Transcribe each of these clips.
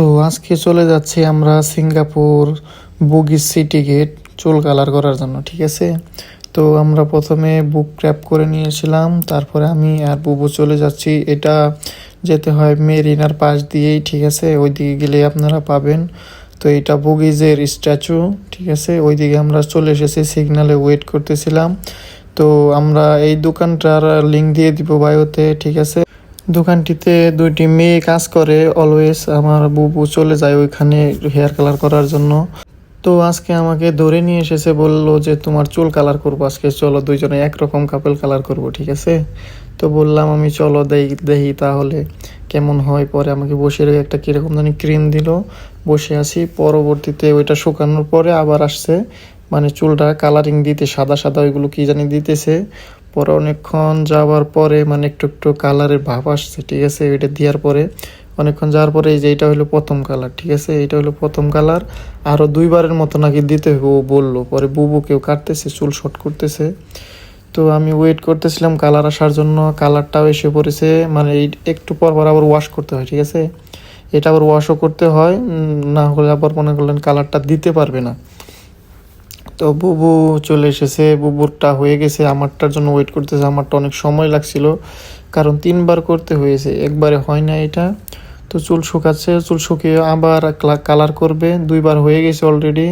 তো আজকে চলে যাচ্ছি আমরা সিঙ্গাপুর বুগিস সিটি গেট চুল কালার করার জন্য, ঠিক আছে? তো আমরা প্রথমে বুক ক্র্যাপ করে নিয়েছিলাম, তারপরে আমি আর বুবু চলে যাচ্ছি। এটা যেতে হয় মেরিনার পাশ দিয়েই, ঠিক আছে? ওইদিকে গেলে আপনারা পাবেন। তো এটা বুগিজের স্ট্যাচু, ঠিক আছে? ওইদিকে আমরা চলে এসেছি, সিগনালে ওয়েট করতেছিলাম। তো আমরা এই দোকানটার লিঙ্ক দিয়ে দিব বায়োতে, ঠিক আছে? দোকানটিতে দুইটি মেয়ে কাজ করে অলওয়েজ আমার বুবু চলে যায় ওইখানে হেয়ার কালার করার জন্য। তো আজকে আমাকে ধরে নিয়ে এসেছে, বলল যে তোমার চুল কালার করব আজকে, চলো দুইজনে একরকম কাপেল কালার করব, ঠিক আছে? তো বললাম আমি, চলো দেই, দেখি তাহলে কেমন হয়। পরে আমাকে বসে রেখে একটা কীরকম জানি ক্রিম দিল। বসে আছি, পরবর্তীতে ওইটা শুকানোর পরে আবার আসছে। মানে চুলটা কালারিং দিতে, সাদা সাদা ওইগুলো কি জানি দিতেছে। পরে অনেকক্ষণ যাওয়ার পরে মানে একটু একটু কালারের ভাব আসছে, ঠিক আছে? এটা দেওয়ার পরে অনেকক্ষণ যাওয়ার পরে এই যে এটা হলো প্রথম কালার, ঠিক আছে? এটা হলো প্রথম কালার। আরও দুইবারের মতো নাকি দিতে ও বলল। পরে বুবু কেউ কাটতেছে, চুল শর্ট করতেছে। তো আমি ওয়েট করতেছিলাম কালার আসার জন্য। কালারটাও এসে পড়েছে। মানে এই একটু পর পর আবার ওয়াশ করতে হয়, ঠিক আছে? এটা আবার ওয়াশও করতে হয়। না হলে আবার মনে করলেন কালারটা দিতে পারবে না। তো বুবু চলে এসেছে, বুবুরটা হয়ে গেছে, আমারটার জন্য ওয়েট করতেছে, আমারটা অনেক সময় লাগছিল, কারণ তিনবার করতে হয়েছে, একবারে হয় না এটা। তো চুল শুকাচ্ছে, চুল শুকিয়ে আবার কালার করবে, দুইবার হয়ে গেছে অলরেডি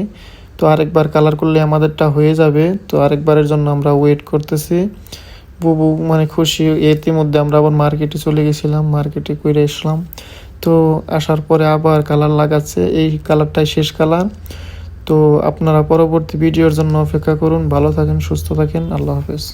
তো আরেকবার কালার করলে আমাদেরটা হয়ে যাবে, তো আরেকবারের জন্য আমরা ওয়েট করতেছি। বুবু মানে খুশি, ইতিমধ্যে আমরা আবার মার্কেটে চলে গেছিলাম মার্কেটে করে আসলাম। তো আসার পরে আবার কালার লাগাচ্ছে, এই কালারটাই শেষ কালার তো আপনারা পরবর্তী ভিডিওর জন্য অপেক্ষা করুন ভালো থাকেন সুস্থ থাকেন আল্লাহ হাফেজ।